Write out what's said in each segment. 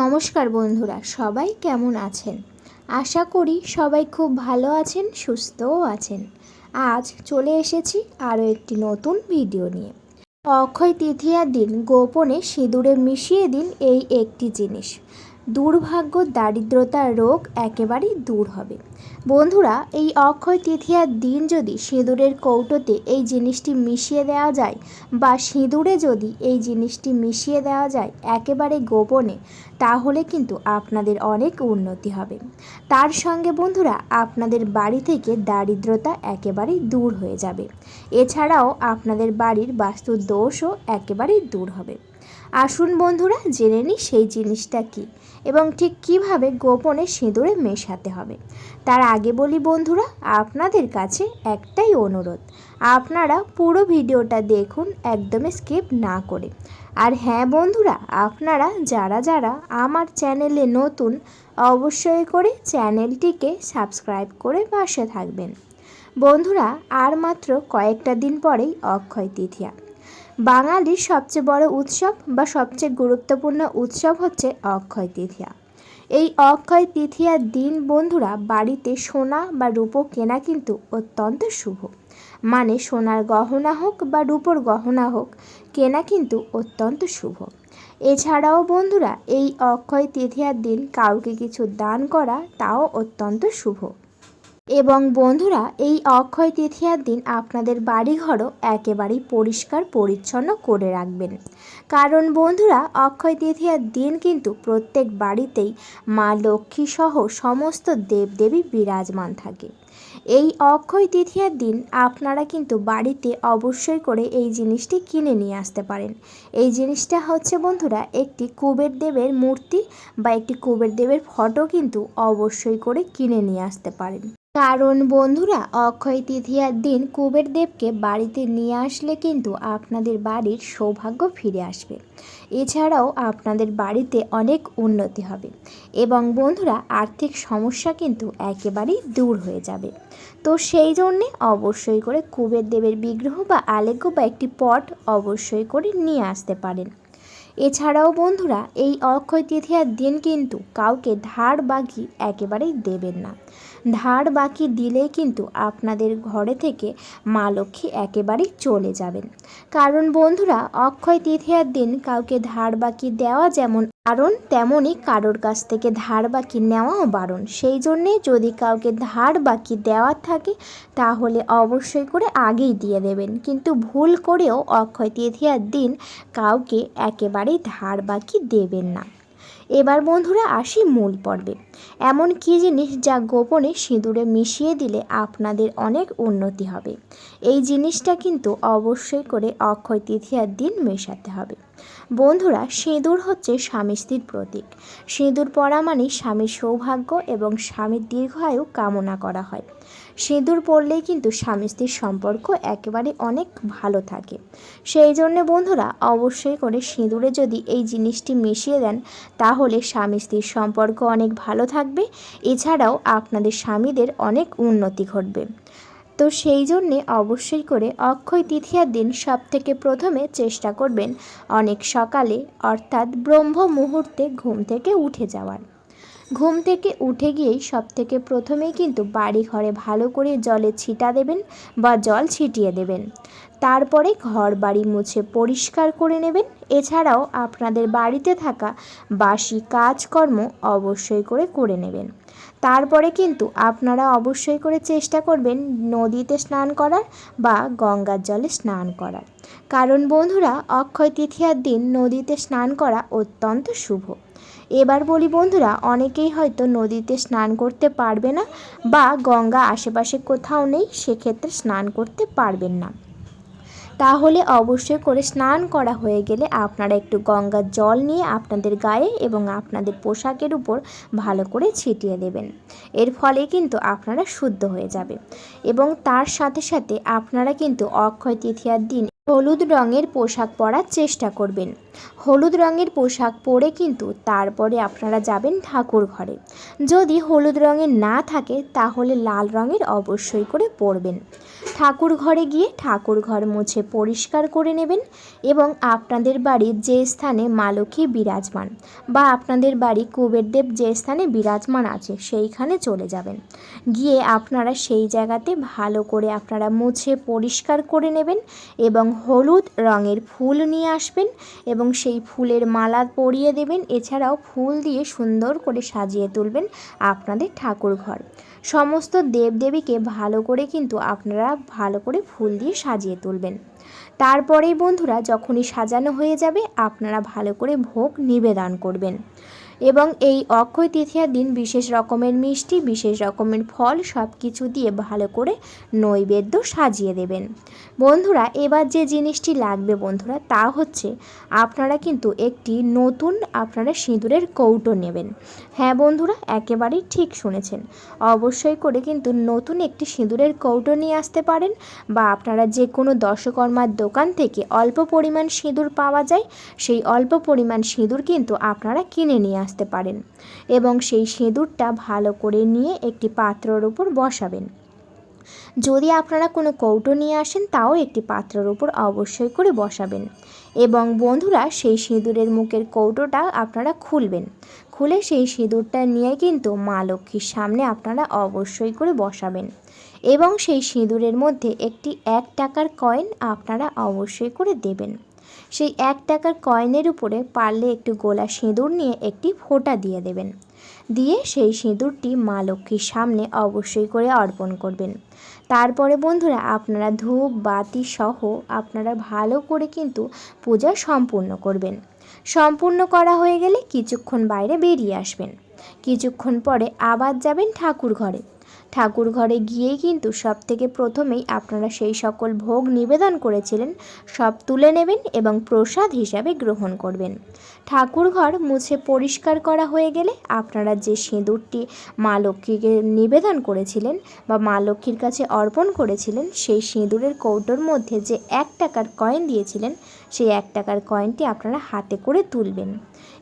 নমস্কার বন্ধুরা, সবাই কেমন আছেন? আশা করি সবাই খুব ভালো আছেন, সুস্থও আছেন। আজ চলে এসেছি আরও একটি নতুন ভিডিও নিয়ে। অক্ষয় তৃতীয়ার দিন গোপনে সিঁদুরে মিশিয়ে দিন এই একটি জিনিস। দুর্ভাগ্য দারিদ্রতার রোগ একেবারেই দূর হবে। বন্ধুরা, এই অক্ষয় তৃতীয়ার দিন যদি সিঁদুরের কৌটোতে এই জিনিসটি মিশিয়ে দেওয়া যায় বা সিঁদুরে যদি এই জিনিসটি মিশিয়ে দেওয়া যায় একেবারে গোপনে, তাহলে কিন্তু আপনাদের অনেক উন্নতি হবে। তার সঙ্গে বন্ধুরা, আপনাদের বাড়ি থেকে দারিদ্রতা একেবারেই দূর হয়ে যাবে। এছাড়াও আপনাদের বাড়ির বাস্তু দোষও একেবারেই দূর হবে। আসুন বন্ধুরা, জেনে নিই সেই জিনিসটা কি এবং ঠিক কীভাবে গোপনে সিঁদুরে মেশাতে হবে। তার আগে বলি বন্ধুরা, আপনাদের কাছে একটাই অনুরোধ, আপনারা পুরো ভিডিওটা দেখুন, একদমই স্কিপ না করে। আর হ্যাঁ বন্ধুরা, আপনারা যারা যারা আমার চ্যানেলে নতুন, অবশ্যই করে চ্যানেলটিকে সাবস্ক্রাইব করে পাশে থাকবেন। বন্ধুরা, আর মাত্র কয়েকটা দিন পরেই অক্ষয় তৃতীয়া। বাঙালির সবচেয়ে বড় উৎসব বা সবচেয়ে গুরুত্বপূর্ণ উৎসব হচ্ছে অক্ষয় তৃতীয়া এই অক্ষয় তৃতীয়ার দিন বন্ধুরা বাড়িতে সোনা বা রূপো কেনা কিন্তু অত্যন্ত শুভ। মানে সোনার গহনা হোক বা রূপোর গহনা হোক, কেনা কিন্তু অত্যন্ত শুভ। এছাড়াও বন্ধুরা, এই অক্ষয় তৃতীয়ার দিন কাউকে কিছু দান করা তাও অত্যন্ত শুভ। এবং বন্ধুরা, এই অক্ষয় তৃতীয়ার দিন আপনাদের বাড়িঘরও একেবারেই পরিষ্কার পরিচ্ছন্ন করে রাখবেন। কারণ বন্ধুরা, অক্ষয় তৃতীয়ার দিন কিন্তু প্রত্যেক বাড়িতেই মা লক্ষ্মী সহ সমস্ত দেবদেবী বিরাজমান থাকে। এই অক্ষয় তৃতীয়ার দিন আপনারা কিন্তু বাড়িতে অবশ্যই করে এই জিনিসটি কিনে নিয়ে আসতে পারেন। এই জিনিসটা হচ্ছে বন্ধুরা, একটি কুবের দেবের মূর্তি বা একটি কুবের দেবের ফটো কিন্তু অবশ্যই করে কিনে নিয়ে আসতে পারেন। কারণ বন্ধুরা, অক্ষয় তৃতীয়ার দিন কুবের দেবকে বাড়িতে নিয়ে আসলে কিন্তু আপনাদের বাড়ির সৌভাগ্য ফিরে আসবে। এছাড়াও আপনাদের বাড়িতে অনেক উন্নতি হবে এবং বন্ধুরা, আর্থিক সমস্যা কিন্তু একেবারেই দূর হয়ে যাবে। তো সেই জন্যে অবশ্যই করে কুবের দেবের বিগ্রহ বা আলেগ্য বা একটি পট অবশ্যই করে নিয়ে আসতে পারেন। এছাড়াও বন্ধুরা, এই অক্ষয় তৃতীয়ার দিন কিন্তু কাউকে ধার বাকি একেবারেই দেবেন না। ধার বাকি দিলে কিন্তু আপনাদের ঘরে থেকে মা লক্ষ্মী একেবারেই চলে যাবেন। কারণ বন্ধুরা, অক্ষয় তৃতীয়ার দিন কাউকে ধার বাকি দেওয়া যেমন কারণ তেমনই কারোর কাছ থেকে ধার বাকি নেওয়াও বারণ। সেই জন্যে যদি কাউকে ধার বাকি দেওয়ার থাকে, তাহলে অবশ্যই করে আগেই দিয়ে দেবেন। কিন্তু ভুল করেও অক্ষয় তৃতীয়ার দিন কাউকে একেবারেই ধার বাকি দেবেন না। এবার বন্ধুরা, আসি মূল পর্বে। এমন কি জিনিস যা গোপনে সিঁদুরে মিশিয়ে দিলে আপনাদের অনেক উন্নতি হবে? এই জিনিসটা কিন্তু অবশ্যই করে অক্ষয় তৃতীয়ার দিন মেশাতে হবে। বন্ধুরা, সিঁদুর হচ্ছে স্বামী স্ত্রীর প্রতীক। সিঁদুর পরা মানে স্বামীর সৌভাগ্য এবং স্বামীর দীর্ঘায়ু কামনা করা হয়। সিঁদুর পরলেই কিন্তু স্বামী স্ত্রীর সম্পর্ক একেবারে অনেক ভালো থাকে। সেই জন্য বন্ধুরা, অবশ্যই করে সিঁদুরে যদি এই জিনিসটি মিশিয়ে দেন, তাহলে স্বামী স্ত্রীর সম্পর্ক অনেক ভালো থাকবে। এছাড়াও আপনাদের স্বামীদের অনেক উন্নতি ঘটবে। তো সেই জন্যে অবশ্যই করে অক্ষয় তৃতীয়ার দিন সব থেকে প্রথমে চেষ্টা করবেন অনেক সকালে, অর্থাৎ ব্রহ্ম মুহূর্তে ঘুম থেকে উঠে যাওয়ার। ঘুম থেকে উঠে গিয়েই সব থেকে প্রথমেই কিন্তু বাড়ি ঘরে ভালো করে জলে ছিটা দেবেন বা জল ছিটিয়ে দেবেন। তারপরে ঘর বাড়ি মুছে পরিষ্কার করে নেবেন। এছাড়াও আপনাদের বাড়িতে থাকা বাসি কাজকর্ম অবশ্যই করে করে নেবেন। তারপরে কিন্তু আপনারা অবশ্যই করে চেষ্টা করবেন নদীতে স্নান করার বা গঙ্গার জলে স্নান করার। কারণ বন্ধুরা, অক্ষয় তৃতীয়ার দিন নদীতে স্নান করা অত্যন্ত শুভ। এবার বলি বন্ধুরা, অনেকেই হয়তো নদীতে স্নান করতে পারবে না বা গঙ্গা আশেপাশে কোথাও নেই, সেক্ষেত্রে স্নান করতে পারবেন না। তাহলে অবশ্যই করে স্নান করা হয়ে গেলে আপনারা একটু গঙ্গার জল নিয়ে আপনাদের গায়ে এবং আপনাদের পোশাকের উপর ভালো করে ছিটিয়ে দেবেন। এর ফলে কিন্তু আপনারা শুদ্ধ হয়ে যাবে। এবং তার সাথে সাথে আপনারা কিন্তু অক্ষয় তিথিয়ার দিন হলুদ রঙের পোশাক পরার চেষ্টা করবেন। হলুদ রঙের পোশাক পরে কিন্তু তারপরে আপনারা যাবেন ঠাকুর ঘরে। যদি হলুদ রঙের না থাকে, তাহলে লাল রঙের অবশ্যই করে পরবেন। ঠাকুর ঘরে গিয়ে ঠাকুর ঘর মুছে পরিষ্কার করে নেবেন এবং আপনাদের বাড়ির যে স্থানে মা লক্ষ্মী বিরাজমান বা আপনাদের বাড়ি কুবেরদেব যে স্থানে বিরাজমান আছে, সেইখানে চলে যাবেন। গিয়ে আপনারা সেই জায়গাতে ভালো করে আপনারা মুছে পরিষ্কার করে নেবেন এবং হলুদ রঙের ফুল নিয়ে আসবেন এবং সেই ফুলের মালা পরিয়ে দেবেন। এছাড়াও ফুল দিয়ে সুন্দর করে সাজিয়ে তুলবেন আপনাদের ঠাকুর ঘর সমস্ত দেবদেবীকে ভালো করে কিন্তু আপনারা ভালো করে ফুল দিয়ে সাজিয়ে তুলবেন। তারপরেই বন্ধুরা, যখনই সাজানো হয়ে যাবে, আপনারা ভালো করে ভোগ নিবেদন করবেন। এবং এই অক্ষয় তৃতীয়ার দিন বিশেষ রকমের মিষ্টি, বিশেষ রকমের ফল সব কিছু দিয়ে ভালো করে নৈবেদ্য সাজিয়ে দেবেন। বন্ধুরা, এবার যে জিনিসটি লাগবে বন্ধুরা, তা হচ্ছে আপনারা কিন্তু একটি নতুন আপনারা সিঁদুরের কৌটো নেবেন। হ্যাঁ বন্ধুরা, একেবারেই ঠিক শুনেছেন। অবশ্যই করে কিন্তু নতুন একটি সিঁদুরের কৌটো নিয়ে আসতে পারেন বা আপনারা যে কোনো দশকর্মার দোকান থেকে অল্প পরিমাণ সিঁদুর পাওয়া যায়, সেই অল্প পরিমাণ সিঁদুর কিন্তু আপনারা কিনে নিয়ে আসতে পারেন এবং সেই সিঁদুরটা ভালো করে নিয়ে একটি পাত্রর উপর বসাবেন। যদি আপনারা কোনো কৌটো নিয়ে আসেন, তাও একটি পাত্রের উপর অবশ্যই করে বসাবেন এবং বন্ধুরা, সেই সিঁদুরের মুখের কৌটোটা আপনারা খুলবেন। খুলে সেই সিঁদুরটা নিয়ে কিন্তু মা লক্ষ্মীর সামনে আপনারা অবশ্যই করে বসাবেন এবং সেই সিঁদুরের মধ্যে একটি এক টাকার কয়েন আপনারা অবশ্যই করে দেবেন। সেই এক টাকার কয়েনের উপরে পারলে একটু গোলা সিঁদুর নিয়ে একটি ফোঁটা দিয়ে দেবেন। দিয়ে সেই সিঁদুরটি মা লক্ষ্মীর সামনে অবশ্যই করে অর্পণ করবেন। তারপরে বন্ধুরা, আপনারা ধূপ, বাতি সহ আপনারা ভালো করে কিন্তু পূজা সম্পূর্ণ করবেন। সম্পূর্ণ করা হয়ে গেলে কিছুক্ষণ বাইরে বেরিয়ে আসবেন। কিছুক্ষণ পরে আবার যাবেন ঠাকুর ঘরে। ঠাকুর ঘরে গিয়েই কিন্তু সব থেকে প্রথমেই আপনারা সেই সকল ভোগ নিবেদন করেছিলেন, সব তুলে নেবেন এবং প্রসাদ হিসাবে গ্রহণ করবেন। ঠাকুর ঘর মুছে পরিষ্কার করা হয়ে গেলে আপনারা যে সিঁদুরটি মা লক্ষ্মীকে নিবেদন করেছিলেন বা মা লক্ষ্মীর কাছে অর্পণ করেছিলেন, সেই সিঁদুরের কৌটোর মধ্যে যে এক টাকার কয়েন দিয়েছিলেন, সেই এক টাকার কয়েনটি আপনারা হাতে করে তুলবেন।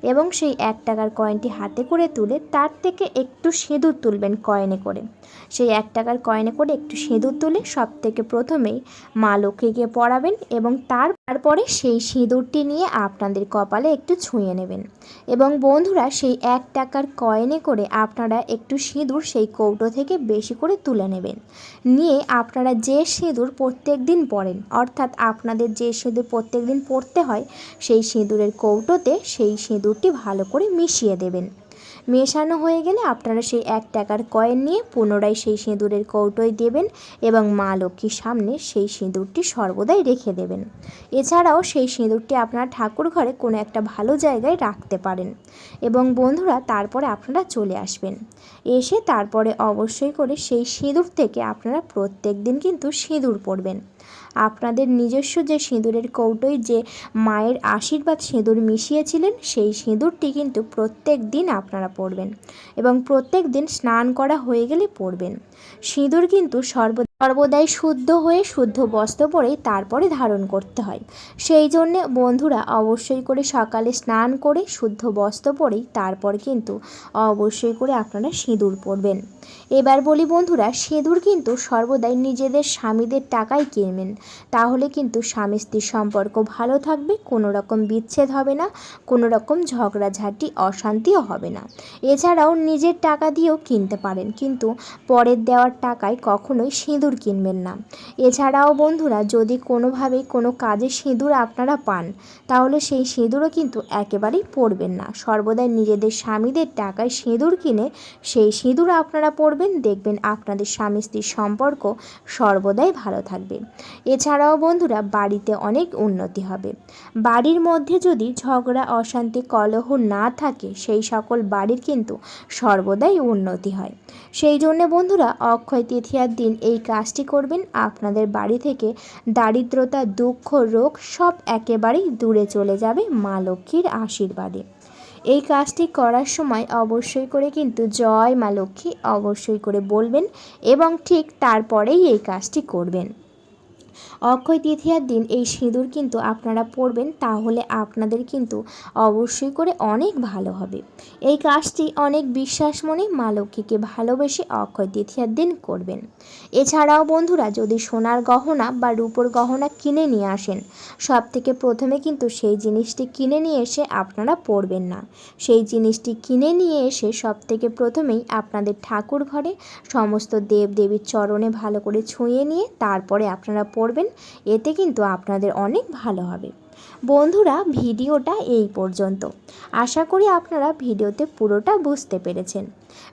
এবং সেই এক টাকার কয়েনটি হাতে করে তুলে তার থেকে একটু সিঁদুর তুলবেন কয়েনে করে। সেই এক টাকার কয়েনে করে একটু সিঁদুর তুলে সব থেকে প্রথমেই মা লক্ষ্মীকে পড়াবেন এবং তার তারপরে সেই সিঁদুরটি নিয়ে আপনাদের কপালে একটু ছুঁয়ে নেবেন। এবং বন্ধুরা সেই এক টাকার কয়েনে করে আপনারা একটু সিঁদুর সেই কৌটো থেকে বেশি করে তুলে নেবেন। নিয়ে আপনারা যে সিঁদুর প্রত্যেক দিন পরেন, অর্থাৎ আপনাদের যে সিঁদুর প্রত্যেক দিন পরতে হয়, সেই সিঁদুরের কৌটোতে সেই সিঁদুরটি ভালো করে মিশিয়ে দেবেন। মেশানো হয়ে গেলে আপনারা সেই এক টাকার কয়েন নিয়ে পুনরায় সেই সিঁদুরের কৌটোয় দেবেন এবং মা লক্ষ্মীর সামনে সেই সিঁদুরটি সর্বদাই রেখে দেবেন। এছাড়াও সেই সিঁদুরটি আপনারা ঠাকুর ঘরে কোনো একটা ভালো জায়গায় রাখতে পারেন এবং বন্ধুরা তারপরে আপনারা চলে আসবেন। এসে তারপরে অবশ্যই করে সেই সিঁদুর থেকে আপনারা প্রত্যেক দিন কিন্তু সিঁদুর পরবেন। আপনাদের নিজস্ব যে সিঁদুরের কৌটোয় যে মায়ের আশীর্বাদ সিঁদুর মিশিয়েছিলেন, সেই সিঁদুরটি কিন্তু প্রত্যেক দিন আপনারা পরবেন এবং প্রত্যেক দিন স্নান করা হয়ে গেলে পরবেন সিঁদুর কিন্তু সর্ব সর্বদাই শুদ্ধ হয়ে শুদ্ধ বস্ত্র পরেই তারপরে ধারণ করতে হয়। সেই জন্যে বন্ধুরা অবশ্যই করে সকালে স্নান করে শুদ্ধ বস্ত্র পরেই তারপর কিন্তু অবশ্যই করে আপনারা সিঁদুর পরবেন। এবার বলি বন্ধুরা, সিঁদুর কিন্তু সর্বদাই নিজেদের স্বামীদের টাকায় কিনবেন তাহলে কিন্তু স্বামী স্ত্রীর সম্পর্ক ভালো থাকবে, কোনো রকম বিচ্ছেদ হবে না, কোনো রকম ঝগড়াঝাটি, অশান্তিও হবে না। এছাড়াও নিজের টাকা দিয়েও কিনতে পারেন, কিন্তু পরের দেওয়ার টাকায় কখনোই সিঁদুর কিনবেন না। এছাড়াও বন্ধুরা, যদি কোনোভাবে কোনো কাজে সিঁদুর আপনারা পান, তাহলে সেই সিঁদুরও কিন্তু একেবারেই পরবেন না। সর্বদাই নিজেদের স্বামীদের টাকায় সিঁদুর কিনে সেই সিঁদুর আপনারা পরবেন, দেখবেন আপনাদের স্বামী স্ত্রীর সম্পর্ক সর্বদাই ভালো থাকবে। এছাড়াও বন্ধুরা, বাড়িতে অনেক উন্নতি হবে। বাড়ির মধ্যে যদি ঝগড়া, অশান্তি, কলহ না থাকে, সেই সকল বাড়ির কিন্তু সর্বদাই উন্নতি হয়। সেই জন্যে বন্ধুরা, অক্ষয় তৃতীয়ার দিন এই কাজটি করবেন। আপনাদের বাড়ি থেকে দারিদ্রতা, দুঃখ, রোগ সব একেবারেই দূরে চলে যাবে মা লক্ষ্মীর আশীর্বাদে। এই কাজটি করার সময় অবশ্যই করে কিন্তু জয় মা লক্ষ্মী অবশ্যই করে বলবেন এবং ঠিক তারপরেই এই কাজটি করবেন। অক্ষয় তৃতীয়ার দিন এই সিঁদুর কিন্তু আপনারা পরবেন, তাহলে আপনাদের কিন্তু অবশ্যই করে অনেক ভালো হবে। এই কাজটি অনেক বিশ্বাস মনে মা লক্ষ্মীকে ভালোবেসে অক্ষয় তৃতীয়ার দিন করবেন। এছাড়াও বন্ধুরা, যদি সোনার গহনা বা রূপোর গহনা কিনে নিয়ে আসেন সব থেকে প্রথমে কিন্তু সেই জিনিসটি কিনে নিয়ে এসে আপনারা পরবেন না। সেই জিনিসটি কিনে নিয়ে এসে সব থেকে প্রথমেই আপনাদের ঠাকুর ঘরে সমস্ত দেব দেবীর চরণে ভালো করে ছুঁয়ে নিয়ে তারপরে আপনারা পড়বেন এতে কিন্তু আপনাদের অনেক ভালো হবে। বন্ধুরা, ভিডিওটা এই পর্যন্ত। আশা করি আপনারা ভিডিওতে পুরোটা বুঝতে পেরেছেন।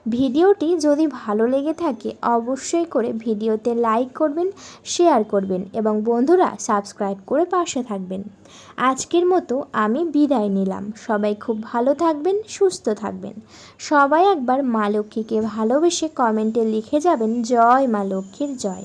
ভিডিওটি যদি ভালো লেগে থাকে, অবশ্যই করে ভিডিওতে লাইক করবেন, শেয়ার করবেন এবং বন্ধুরা, সাবস্ক্রাইব করে পাশে থাকবেন। আজকের মতো আমি বিদায় নিলাম। সবাই খুব ভালো থাকবেন, সুস্থ থাকবেন। সবাই একবার মা লক্ষ্মীকে ভালোবেসে কমেন্টে লিখে যাবেন, জয় মা লক্ষ্মীর জয়।